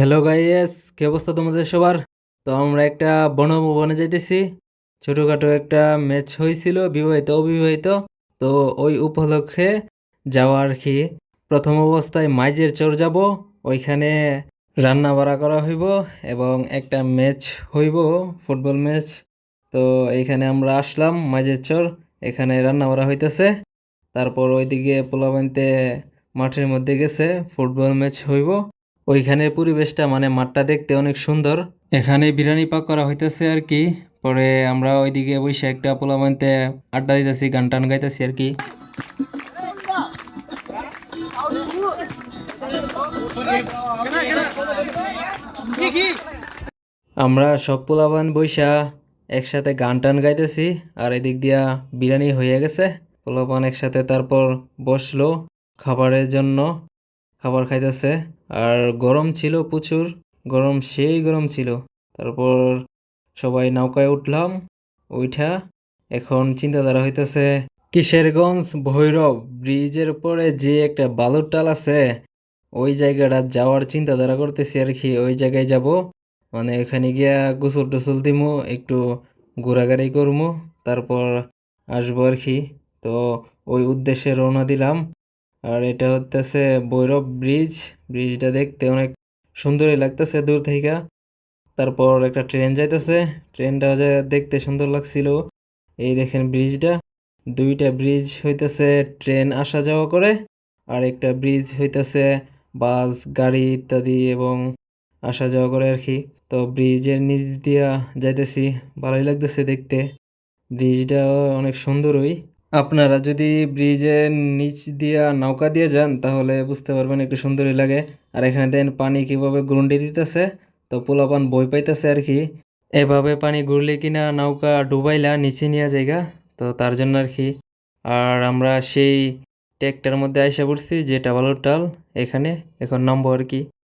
Hello guys কি অবস্থা তোমাদের সবার? তো আমরা একটা বনভবনে যাইতেছি। ছোটোখাটো একটা ম্যাচ হয়েছিল বিবাহিত, অবিবাহিত। তো ওই উপলক্ষে যাওয়া আর কি। প্রথম অবস্থায় মাইজের চর যাব, ওইখানে রান্না বাড়া করা হইব এবং একটা ম্যাচ হইব, ফুটবল ম্যাচ। তো এইখানে আমরা আসলাম, মাইজের চর, এখানে রান্না বাড়া হইতেছে। তারপর ওইদিকে পোলাবানতে মাঠের মধ্যে গেছে, ফুটবল ম্যাচ হইব। ওইখানে পরিবেশটা মানে মাঠটা দেখতে অনেক সুন্দর। এখানে বিরিয়ানি পাক করা হইতেছে আর কি। পরে আমরা ওইদিকে বসে একটা পোলাবানতে আড্ডা দিতেছি, গান টান গাইতেছি আর কি। আমরা সব পোলাবান বইসা একসাথে গান টান গাইতেছি আর এদিক দিয়া বিরিয়ানি হয়ে গেছে। পোলাপান একসাথে তারপর বসল খাবারের জন্য। খাবার খাইতেছে। আর গরম ছিল প্রচুর, গরম সেই গরম ছিল। তারপর সবাই নৌকায় উঠলাম উঠা এখন চিন্তাধারা হইতেছে, কিশোরগঞ্জ ভৈরব ব্রিজের উপরে যে একটা বালুর টাল আছে, ওই জায়গাটা যাওয়ার চিন্তাধারা করতেছি আর কি, ওই জায়গায় যাব। মানে ওখানে গিয়া গোসল টোসল দিমু, একটু ঘোরাঘুরি করমু, তারপর আসব আর কি। তো ওই উদ্দেশ্যে রওনা দিলাম। আর এটা হতেছে ভৈরব ব্রিজ। ব্রিজটা দেখতে অনেক সুন্দরই লাগতেছে দূর থেকে তারপর একটা ট্রেন যাইতেছে। ট্রেনটা যে দেখতে সুন্দর লাগছিল। এই দেখেন ব্রিজটা। দুইটা ব্রিজ হইতেছে ট্রেন আসা যাওয়া করে। আর একটা ব্রিজ হইতেছে বাস, গাড়ি ইত্যাদি এবং আসা যাওয়া করে আর কি। তো ব্রিজের নিচ দিয়া যাইতেছি। ভালোই লাগতেছে দেখতে। ব্রিজটা অনেক সুন্দরই। আপনারা যদি ব্রিজের নিচ দিয়া নৌকা দিয়ে যান, তাহলে বুঝতে পারবেন একটু সুন্দরই লাগে। আর এখানে দেন, পানি কীভাবে গুন্ডি দিতেছে, তো পোলাপান বই পাইতেছে আর কি। এভাবে পানি ঘুরলে কিনা নৌকা ডুবাইলা নিচে নিয়ে জায়গা তো তার জন্য আর কি। আর আমরা সেই ট্যাগটার মধ্যে আইসা পড়ছি, যেটা বালুর টাল এখানে, এখন নামবো আর কি?